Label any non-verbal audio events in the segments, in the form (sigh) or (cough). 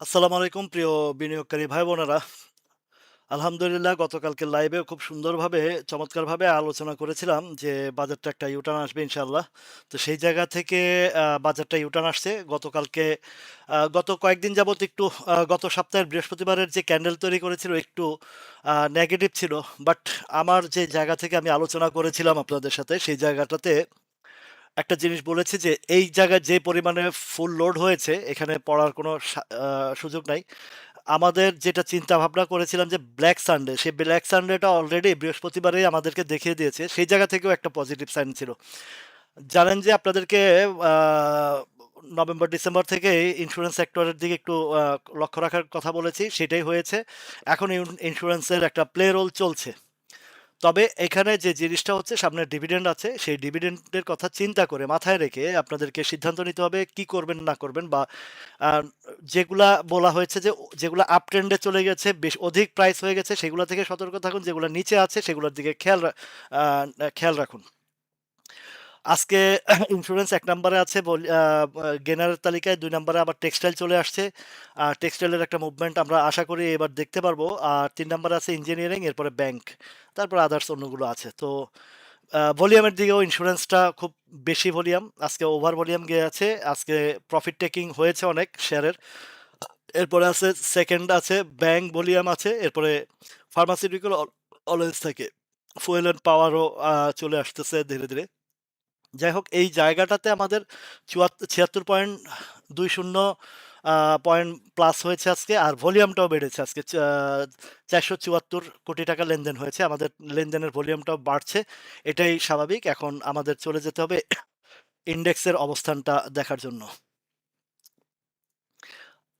আসসালামু আলাইকুম, প্রিয় বিনিয়োগকারী ভাই বোনেরা। আলহামদুলিল্লাহ, গতকালকে লাইভে খুব সুন্দরভাবে, চমৎকারভাবে আলোচনা করেছিলাম যে বাজারটা একটা ইউটার্ন আসবে ইনশাল্লাহ তো সেই জায়গা থেকে বাজারটা ইউটার্ন আসছে। গতকালকে গত কয়েকদিন যাবত একটু গত সপ্তাহের বৃহস্পতিবারের যে ক্যান্ডেল তৈরি করেছিল একটু নেগেটিভ ছিল। বাট আমার যে জায়গা থেকে আমি আলোচনা করেছিলাম আপনাদের সাথে, সেই জায়গাটাতে একটা জিনিস বলেছি যে এই জায়গায় যে পরিমাণে ফুল লোড হয়েছে এখানে পড়ার কোনো সা সুযোগ নাই। আমাদের যেটা চিন্তা ভাবনা করেছিলাম যে ব্ল্যাক সানডে, সেই ব্ল্যাক সানডেটা অলরেডি বৃহস্পতিবারেই আমাদেরকে দেখিয়ে দিয়েছে। সেই জায়গা থেকেও একটা পজিটিভ সাইন ছিল। জানেন যে আপনাদেরকে নভেম্বর, ডিসেম্বর থেকে ইন্স্যুরেন্স সেক্টরের দিকে একটু লক্ষ্য রাখার কথা বলেছি, সেটাই হয়েছে। এখন ইন ইন্সুরেন্সের একটা প্লে রোল চলছে। তবে এখানে যে জিনিসটা হচ্ছে সামনে ডিভিডেন্ড আছে, সেই ডিভিডেন্ডের কথা চিন্তা করে মাথায় রেখে আপনাদেরকে সিদ্ধান্ত নিতে হবে কি করবেন না করবেন বা যেগুলা বলা হয়েছে যে যেগুলো আপ ট্রেন্ডে চলে গেছে, বেশ অধিক প্রাইস হয়ে গেছে সেগুলো থেকে সতর্ক থাকুন। যেগুলো নিচে আছে সেগুলোর দিকে খেয়াল খেয়াল রাখুন। আজকে ইন্সুরেন্স ১ নাম্বারে আছে আ তালিকায় দুই নাম্বারে আবার টেক্সটাইল চলে আসছে। আর টেক্সটাইলের একটা মুভমেন্ট আমরা আশা করি এবার দেখতে পারব। আর তিন নাম্বারে আছে ইঞ্জিনিয়ারিং, এরপরে ব্যাংক। তারপরে আদার্স অন্যগুলো আছে। তো ভলিউমের দিকেও ইন্স্যুরেন্সটা খুব বেশি ভলিউম। আজকে ওভার ভলিউম গিয়ে আছে। আজকে প্রফিট টেকিং হয়েছে অনেক শেয়ারের। এরপরে আছে সেকেন্ড আছে ব্যাংক ভলিউম আছে। এরপরে ফার্মাসিউটিক্যাল অল অলওয়েজ থাকে। ফুয়েল অ্যান্ড পাওয়ারও চলে আসতেছে ধীরে, ধীরে। যাই হোক, এই জায়গাটাতে আমাদের চুয়াত্তর ছিয়াত্তর পয়েন্ট দুই শূন্য পয়েন্ট প্লাস হয়েছে আজকে। আর ভলিউমটাও বেড়েছে আজকে। চারশো চুয়াত্তর কোটি টাকা লেনদেন হয়েছে। আমাদের লেনদেনের ভলিউমটাও বাড়ছে। এটাই স্বাভাবিক। এখন আমাদের চলে যেতে হবে ইন্ডেক্সের অবস্থানটা দেখার জন্য।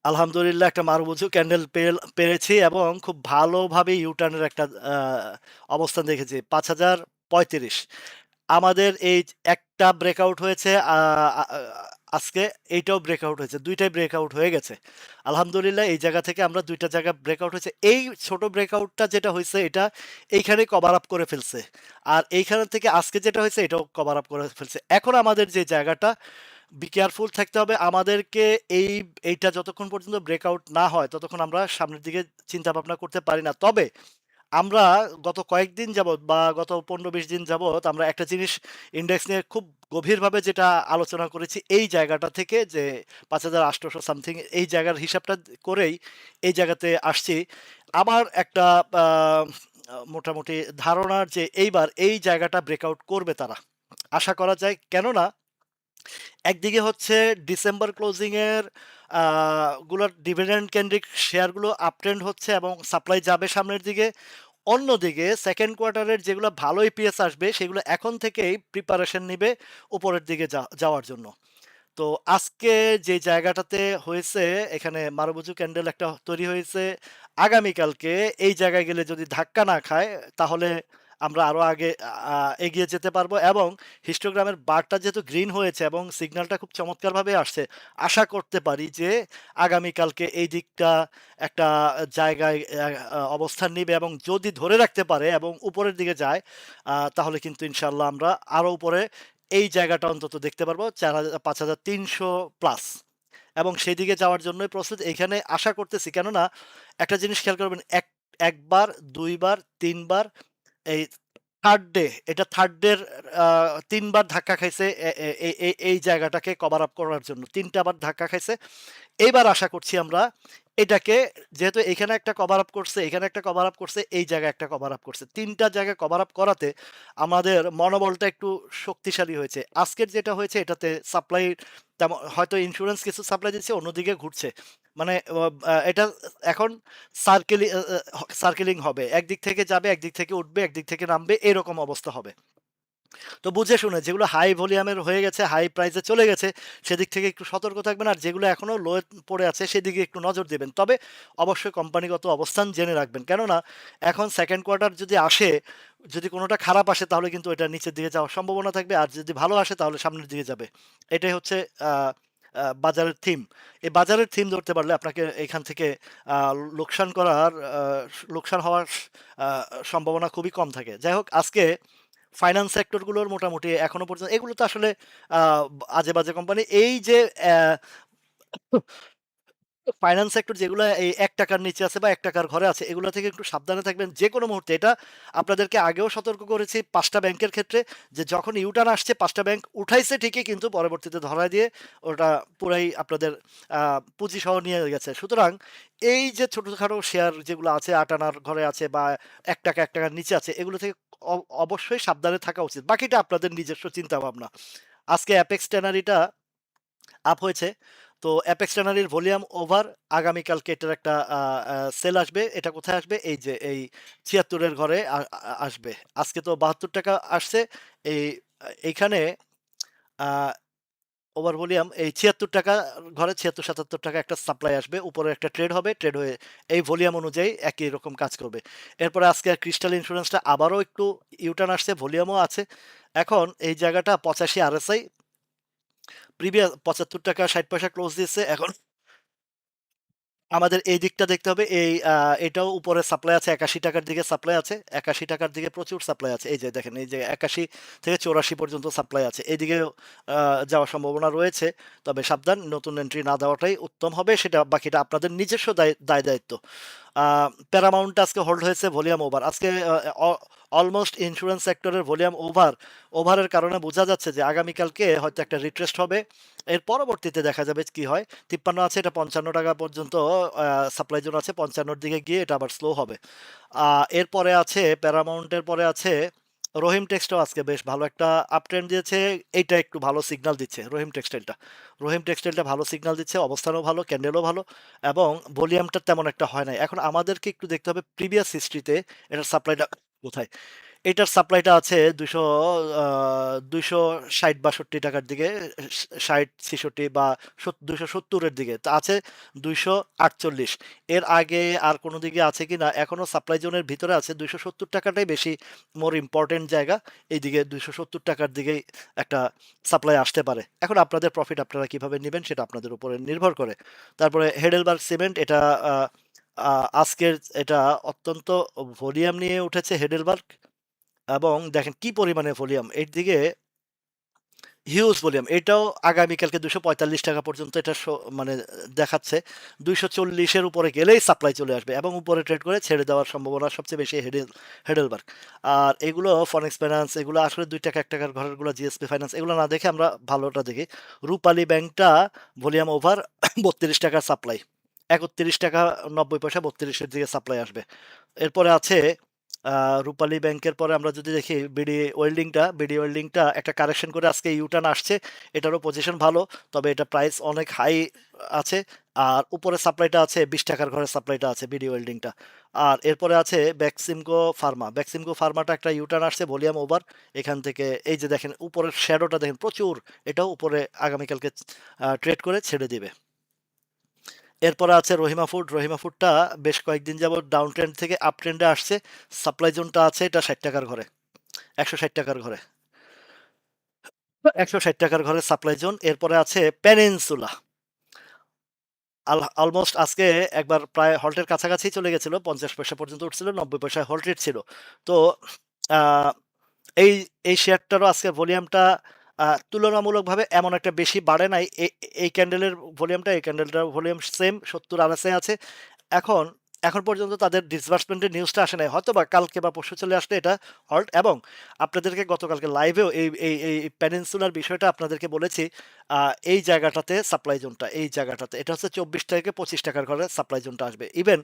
আলহামদুলিল্লাহ, একটা মারুবুজু ক্যান্ডেল পেয়েছি এবং খুব ভালোভাবে ইউটার্নের একটা অবস্থান দেখেছি। ৫০৩৫ আমাদের এই একটা ব্রেকআউট হয়েছে আজকে এইটাও ব্রেকআউট হয়েছে। দুইটাই ব্রেকআউট হয়ে গেছে। আলহামদুলিল্লাহ এই জায়গা থেকে আমরা ২ টা জায়গা ব্রেকআউট হয়েছে। এই ছোট ব্রেকআউটটা যেটা হয়েছে এটা এইখানেই কভার আপ করে ফেলছে। আর এইখান থেকে আজকে যেটা হয়েছে এটাও কভার আপ করে ফেলছে। এখন আমাদের যে জায়গাটা বি কেয়ারফুল থাকতে হবে। আমাদেরকে এই, এইটা যতক্ষণ পর্যন্ত ব্রেকআউট না হয়, ততক্ষণ আমরা সামনের দিকে চিন্তা ভাবনা করতে পারি না। তবে আমরা গত কয়েকদিন যাবৎ বা গত ১৫-২০ দিন যাবৎ আমরা একটা জিনিস ইন্ডেক্স নিয়ে খুব গভীরভাবে যেটা আলোচনা করেছি এই জায়গাটা থেকে যে ৫,৮০০ সামথিং এই জায়গার হিসাবটা করেই এই জায়গাতে আসছি। আবার একটা মোটামুটি ধারণা যে এইবার এই জায়গাটা ব্রেকআউট করবে তারা। আশা করা যায়। কেননা একদিকে হচ্ছে ডিসেম্বর ক্লোজিংয়েরগুলার ডিভিডেন্ড কেন্দ্রিক শেয়ারগুলো আপ ট্রেন্ড হচ্ছে এবং সাপ্লাই যাবে সামনের দিকে। অন্যদিকে সেকেন্ড কোয়ার্টারের যেগুলো ভালো ইপিএস আসবে, সেগুলো এখন থেকেই প্রিপারেশন নিবে উপরের দিকে যাওয়ার জন্য। তো আজকে যে জায়গাটাতে হয়েছে, এখানে মারুবুজু ক্যান্ডেল একটা তৈরি হয়েছে। আগামীকালকে এই জায়গায় গেলে যদি ধাক্কা না খায়, তাহলে আমরা আরও আগে এগিয়ে যেতে পারব এবং হিস্টোগ্রামের বারটা যেহেতু গ্রিন হয়েছে এবং সিগন্যালটা খুব চমৎকারভাবে আসছে। আশা করতে পারি যে আগামীকালকে এই দিকটা একটা জায়গায় অবস্থান নিবে এবং যদি ধরে রাখতে পারে এবং উপরের দিকে যায় তাহলে কিন্তু ইনশাল্লাহ আমরা আরও উপরে এই জায়গাটা অন্তত দেখতে পারব চার হাজার ৫,৩০০ প্লাস এবং সেদিকে যাওয়ার জন্যই প্রস্তুত। এখানে আশা করতেছি কেননা একটা জিনিস খেয়াল করবেন এক ১ বার, ২ বার, ৩ বার এই থার্ড ডে এটা থার্ড ডের তিনবার ধাক্কা খাইছে এই জায়গাটাকে কভার আপ করার জন্য। ৩ টা বার ধাক্কা খাইছে। এইবার আশা করছি আমরা এটাকে যেহেতু এখানে একটা কভার আপ করছে, এখানে একটা কভার আপ করছে, এই জায়গায় একটা কভার আপ করছে। তিনটা জায়গায় কভার আপ করাতে আমাদের মনোবলটা একটু শক্তিশালী হয়েছে। আজকের যেটা হয়েছে এটাতে সাপ্লাই হয়তো ইন্স্যুরেন্স কিছু সাপ্লাই দিচ্ছে অন্যদিকে ঘুরছে। মানে এটা এখন সার্কেলি সার্কেলিং হবে। একদিক থেকে যাবে, একদিক থেকে উঠবে, একদিক থেকে নামবে এরকম অবস্থা হবে। তো বুঝে শুনে যেগুলো হাই ভলিউমের হয়ে গেছে, হাই প্রাইস চলে গেছে সেদিক থেকে একটু সতর্ক থাকবেন। আর যেগুলো এখনও লো পড়ে আছে সেদিকে একটু নজর দেবেন তবে অবশ্যই কোম্পানিগত অবস্থান জেনে রাখবেন। কেননা এখন সেকেন্ড কোয়ার্টার যদি আসে, যদি কোনোটা খারাপ আসে তাহলে কিন্তু এটা নিচের দিকে যাওয়ার সম্ভাবনা থাকবে। আর যদি ভালো আসে তাহলে সামনের দিকে যাবে। এটাই হচ্ছে বাজারের থিম। এই বাজারের থিম ধরতে পারলে আপনাকে এখান থেকে লোকসান করার লোকসান হওয়ার সম্ভাবনা খুবই কম থাকে। যাই হোক, আজকে ফাইন্যান্স সেক্টরগুলোর মোটামুটি এখনও পর্যন্ত, এগুলো তো আসলে আজে-বাজে কোম্পানি। এই যে ফাইন্যান্স সেক্টর যেগুলো, এই এক টাকার নিচে আছে বা এক টাকার ঘরে আছে, এগুলো থেকে একটু সাবধানে থাকবেন যে কোনো মুহূর্তে। এটা আপনাদেরকে আগেও সতর্ক করেছি পাঁচটা ব্যাংকের ক্ষেত্রে, যে যখন ইউ-টার্ন আসছে, পাঁচটা ব্যাংক উঠাইছে ঠিকই, কিন্তু পরবর্তীতে ধরায় দিয়ে ওটা পুরাই আপনাদের পুঁজি সহ নিয়ে গেছে। সুতরাং এই যে ছোটখাটো শেয়ার যেগুলো আছে ৳৮ আনার ঘরে আছে বা এক টাকা, এক টাকার নিচে আছে, এগুলো থেকে অবশ্যই সাবধানে থাকা উচিত। বাকিটা আপনাদের নিজস্ব চিন্তা ভাবনা আজকে অ্যাপেক্স ট্যানারিটা আপ হয়েছে। তো অ্যাপেক্স ট্যানারির ভলিউম ওভার আগামীকালকে এটার একটা সেল আসবে। এটা কোথায় আসবে? এই যে এই ছিয়াত্তরের ঘরে আসবে। আজকে তো ৳৭২ আসছে। এই এইখানে ওভার ভলিউম এই ৳৭৬ ঘরে ৳৭৬-৭৭ একটা সাপ্লাই আসবে। উপরে একটা ট্রেড হবে। ট্রেড হয়ে এই ভলিউম অনুযায়ী একই রকম কাজ করবে। এরপরে আজকে ক্রিস্টাল ইন্স্যুরেন্সটা আবারও একটু ইউ-টার্ন আসছে, ভলিউমও আছে। এখন এই জায়গাটা পঁচাশি ৮৫ আরএসআই প্রিভিয়াস ৳৭৫ ৳৬০ ক্লোজ দিচ্ছে। এখন আমাদের এই দিকটা দেখতে হবে। এই এটাও উপরে সাপ্লাই আছে, একাশি টাকার দিকে সাপ্লাই আছে। একাশি টাকার দিকে প্রচুর সাপ্লাই আছে। এই যে দেখেন, এই যে ৮১ থেকে ৮৪ পর্যন্ত সাপ্লাই আছে। আ, যাওয়ার সম্ভাবনা রয়েছে। তবে সাবধান, নতুন এন্ট্রি না দেওয়াটাই উত্তম হবে। সেটা বাকিটা আপনাদের নিজস্ব দায় দায়-দায়িত্ব। আ প্যারামাউন্ট আজকে হোল্ড হয়েছে ভলিউম ওভার। আজকে অলমোস্ট ইন্স্যুরেন্স সেক্টরের ভলিউম ওভার। ওভারের কারণে বোঝা যাচ্ছে যে আগামীকালকে হয়তো একটা রিট্রেস্ট হবে। এর পরবর্তীতে দেখা যাবে কি হয়। ৫৩ আছে, এটা ৳৫৫ পর্যন্ত সাপ্লাই জোন আছে। পঞ্চান্নর দিকে গিয়ে এটা আবার স্লো হবে। এরপরে আছে প্যারামাউন্টের পরে আছে রহিম টেক্সটাইল আজকে বেশ ভালো একটা আপট্রেন্ড দিয়েছে। এইটা একটু ভালো সিগনাল দিচ্ছে রহিম টেক্সটাইলটা। রহিম টেক্সটাইলটা ভালো সিগনাল দিচ্ছে। অবস্থানও ভালো, ক্যান্ডেলও ভালো এবং ভলিউমটা তেমন একটা হয় নাই। এখন আমাদেরকে একটু দেখতে হবে প্রিভিয়াস হিস্ট্রিতে এটার সাপ্লাইটা কোথায়? এটার সাপ্লাইটা আছে ২০০ আ ৳২৬০-৬২ র দিকে ৬০-৬৬ বা দুশো সত্তরের দিকে। তা আছে ২৪৮ এর আগে আর কোনো দিকে আছে কি না এখনও সাপ্লাই জোনের ভিতরে আছে। দুইশো সত্তর টাকাটাই বেশি, মোর ইম্পর্টেন্ট জায়গা। এইদিকে ৳২৭০ র দিকেই একটা সাপ্লাই আসতে পারে। এখন আপনাদের প্রফিট আপনারা কীভাবে নিবেন সেটা আপনাদের উপরে নির্ভর করে। তারপরে হেডেলবার্গ সিমেন্ট এটা আজকের, এটা অত্যন্ত ভলিউম নিয়ে উঠেছে হেডেলবার্গ এবং দেখেন কি পরিমাণে ভলিউম। এর দিকে হিউজ ভলিউম। এটাও আগামীকালকে ৳২৪৫ পর্যন্ত এটা মানে দেখাচ্ছে। ২৪০ চল্লিশের উপরে গেলেই সাপ্লাই চলে আসবে এবং উপরে ট্রেড করে ছেড়ে দেওয়ার সম্ভাবনা সবচেয়ে বেশি হেডেল হেডেলবার্গ। আর এগুলো ফরেক্স ফাইন্যান্স এগুলো আসলে দুই টাকা, এক টাকার ঘরেরগুলো জিএসপি ফাইন্যান্স এগুলো না দেখে আমরা ভালোটা দেখি। রূপালী ব্যাংকটা ভলিউম ওভার (coughs) ৳৩২ সাপ্লাই। একত্রিশ টাকা নব্বই পয়সা বত্রিশের দিকে সাপ্লাই আসবে। এরপরে আছে রূপালী ব্যাংকের পরে আমরা যদি দেখি বিডি ওয়েল্ডিংটা, বিডি ওয়েল্ডিংটা একটা কারেকশন করে আজকে ইউ-টার্ন আসছে। এটারও পজিশন ভালো। তবে এটা প্রাইস অনেক হাই আছে। আর উপরে সাপ্লাইটা আছে বিশ টাকার ঘরে সাপ্লাইটা আছে বিডি ওয়েল্ডিংটা। আর এরপরে আছে বেক্সিমকো ফার্মা। বেক্সিমকো ফার্মাটা একটা ইউ-টার্ন আসছে ভলিউম ওভার। এখান থেকে এই যে দেখেন উপরের শ্যাডোটা দেখেন প্রচুর। এটাও উপরে আগামীকালকে ট্রেড করে ছেড়ে দিবে। এরপরে আছে রহিমা ফুড। রহিমা ফুডটা বেশ কয়েকদিন যাবৎ ডাউন ট্রেন্ড থেকে আপ ট্রেন্ডে আসছে। সাপ্লাই জোনটা আছে, এটা ৳৬০ র ঘরে। ৳১৬০ টাকার ঘরে। একশো ষাট টাকার ঘরে সাপ্লাই জোন। এরপরে আছে পেনিনসুলা। অলমোস্ট আজকে একবার প্রায় হল্টের কাছাকাছি চলে গেছিল। ৫০ পয়সা পর্যন্ত উঠছিল। ৯০ পয়সায় হল্টেড ছিল। তো এই এই শেয়ারটারও আজকে ভলিউমটা তুলনামূলকভাবে এমন একটা বেশি বাড়ে নাই। এই ক্যান্ডেলের ভলিউমটা, এই ক্যান্ডেলটার ভলিউম সেম ৭০ আরএসআই আছে। এখন এখন পর্যন্ত তাদের ডিসবার্সমেন্ট এর নিউজটা আসে নাই। হয়তো বা কালকে বা পরশু চলে আসলে এটা হল্ট এবং আপনাদেরকে গতকালকে লাইভেও এই এই এই পেনিনসুলার বিষয়টা আপনাদেরকে বলেছি। এই জায়গাটাতে সাপ্লাই জোনটা এই জায়গাটাতে। এটা হচ্ছে ৳২৪-৳২৫ র ঘরে সাপ্লাই জোনটা আসবে। ইভেন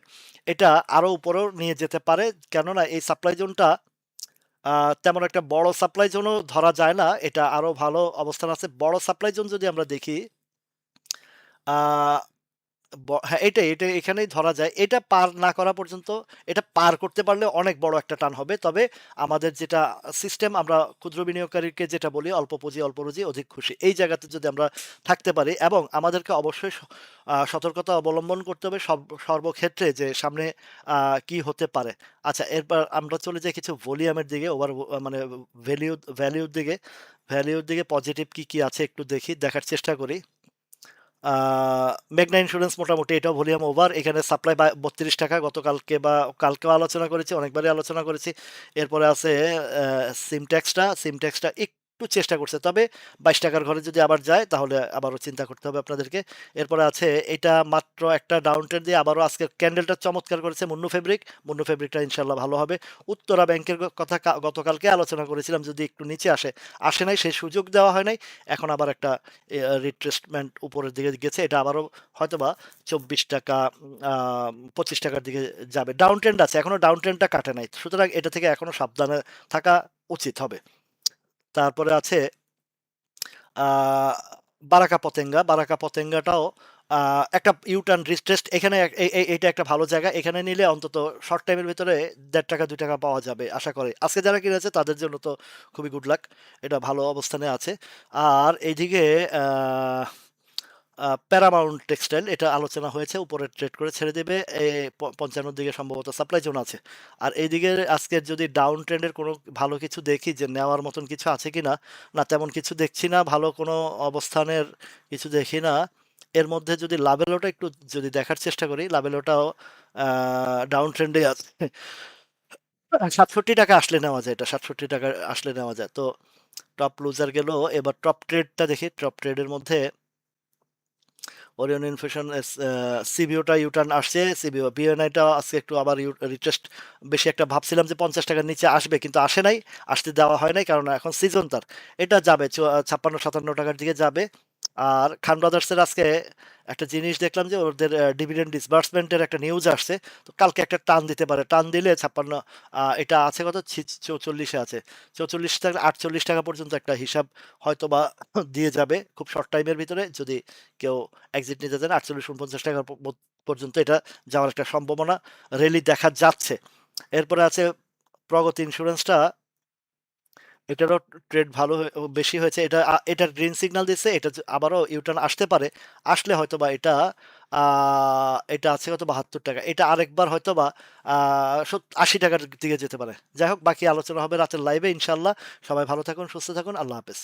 এটা আরও উপরেও নিয়ে যেতে পারে। কেননা এই সাপ্লাই জোনটা তেমন একটা বড় সাপ্লাই জোনও ধরা যায় না। এটা আরও ভালো অবস্থান আছে। বড় সাপ্লাই জোন যদি আমরা দেখি হ্যাঁ, এটাই, এটা এখানেই ধরা যায়। এটা পার না করা পর্যন্ত এটা পার করতে পারলে অনেক বড় একটা টান হবে। তবে আমাদের যেটা সিস্টেম আমরা ক্ষুদ্র বিনিয়োগকারীকে যেটা বলি অল্প পুঁজি, অল্প রুজি, অধিক খুশি। এই জায়গাতে যদি আমরা থাকতে পারি এবং আমাদেরকে অবশ্যই সতর্কতা অবলম্বন করতে হবে সব সর্বক্ষেত্রে যে সামনে কি হতে পারে। আচ্ছা এরপর আমরা চলে যাই কিছু ভলিউমের দিকে ওভার মানে ভ্যালিউ ভ্যালিউর দিকে। ভ্যালিউর দিকে পজিটিভ কি, কি আছে একটু দেখি, দেখার চেষ্টা করি। মেঘনা ইন্স্যুরেন্স মোটামুটি এটা ভলিউম ওভার। এখানে সাপ্লাই বত্রিশ টাকা গতকালকে বা কালকেও আলোচনা করেছি, অনেকবারই আলোচনা করেছি। এরপরে আছে সিমট্যাক্সটা সিমটেক্সটা। সিমটেক্সটা একটু চেষ্টা করছে। তবে বাইশ টাকার ঘরে যদি আবার যায়, তাহলে আবারও চিন্তা করতে হবে আপনাদেরকে। এরপরে আছে, এটা মাত্র একটা ডাউন ট্রেন দিয়ে আবারও আজকে ক্যান্ডেলটা চমৎকার করেছে মুন্নু ফেব্রিক মুন্নু ফেব্রিকটা ইনশাল্লাহ ভালো হবে। উত্তরা ব্যাংকের কথা গতকালকে আলোচনা করেছিলাম, যদি একটু নিচে আসে। আসে নাই সেই সুযোগ দেওয়া হয় নাই। এখন আবার একটা রিট্রেসমেন্ট উপরের দিকে গেছে। এটা আবারও হয়তোবা চব্বিশ টাকা পঁচিশ টাকার দিকে যাবে। ডাউন ট্রেন্ড আছে এখনও ডাউন ট্রেন্ডটা কাটে নাই। সুতরাং এটা থেকে এখনও সাবধানে থাকা উচিত হবে। তারপরে আছে বারাকা পতেঙ্গা। বারাকা পতেঙ্গাটাও একটা ইউটার্ন রিস্টেস্ট এখানে এটা একটা ভালো জায়গা। এখানে নিলে অন্তত শর্ট টাইমের ভিতরে দেড় টাকা, দুই টাকা পাওয়া যাবে, আশা করে। আজকে যারা কিনেছে, তাদের জন্য তো খুবই গুড লাক এটা ভালো অবস্থানে আছে। আর এইদিকে প্যারামাউন্ট টেক্সটাইল এটা আলোচনা হয়েছে, উপরে ট্রেড করে ছেড়ে দেবে। এ, প- পঞ্চান্নর দিকে সম্ভবত সাপ্লাই জোন আছে। আর এইদিকে আজকে যদি ডাউন ট্রেন্ডের কোনো ভালো কিছু দেখি যে নেওয়ার মতন কিছু আছে কিনা, না না তেমন কিছু দেখছি না, ভালো কোনো অবস্থানের কিছু দেখি না, এর মধ্যে যদি লাভেলোটা একটু যদি দেখার চেষ্টা করি লাভেলোটাও ডাউন ট্রেন্ডে আছে। সাতষট্টি টাকা আসলে নেওয়া যায় এটা, সাতষট্টি টাকা আসলে নেওয়া যায়। তো টপ লুজার গেল, এবার টপ ট্রেডটা দেখি টপ ট্রেডের মধ্যে ওরিয়ন ইনফেকশন সিবিওটা ইউটার্ন আসছে সিবিও বিএনআইটা আজকে একটু আবার রিটেস্ট বেশি একটা ভাবছিলাম যে পঞ্চাশ টাকার নিচে আসবে, কিন্তু আসে নাই, আসতে দেওয়া হয় নাই, কারণ এখন সিজন তার। এটা যাবে ছাপ্পান্ন সাতান্ন টাকার দিকে যাবে। আর খান ব্রাদার্সের আজকে একটা জিনিস দেখলাম যে ওদের ডিভিডেন্ড ডিসবার্সমেন্টের একটা নিউজ আসছে। তো কালকে একটা টান দিতে পারে। টান দিলে ছাপ্পান্ন এটা আছে কত? চৌচল্লিশে আছে। চৌচল্লিশ থেকে আটচল্লিশ টাকা পর্যন্ত একটা হিসাব হয়তো বা (coughs) দিয়ে যাবে খুব শর্ট টাইমের ভিতরে। যদি কেউ এক্সিট নিতে চান আটচল্লিশ উনপঞ্চাশ টাকা পর্যন্ত এটা যাওয়ার একটা সম্ভাবনা রেলি দেখা যাচ্ছে। এরপরে আছে প্রগতি ইন্স্যুরেন্সটা এটারও ট্রেড ভালো বেশি হয়েছে। এটা এটা গ্রিন সিগন্যাল দিচ্ছে, এটা আবারও ইউটার্ন আসতে পারে। আসলে হয়তো বা এটা এটা আছে হয়তো বাহাত্তর টাকা। এটা আরেকবার হয়তো বা আশি টাকার দিকে যেতে পারে। যাই হোক, বাকি আলোচনা হবে রাতের লাইভে ইনশাল্লাহ সবাই ভালো থাকুন, সুস্থ থাকুন, আল্লাহ হাফেজ।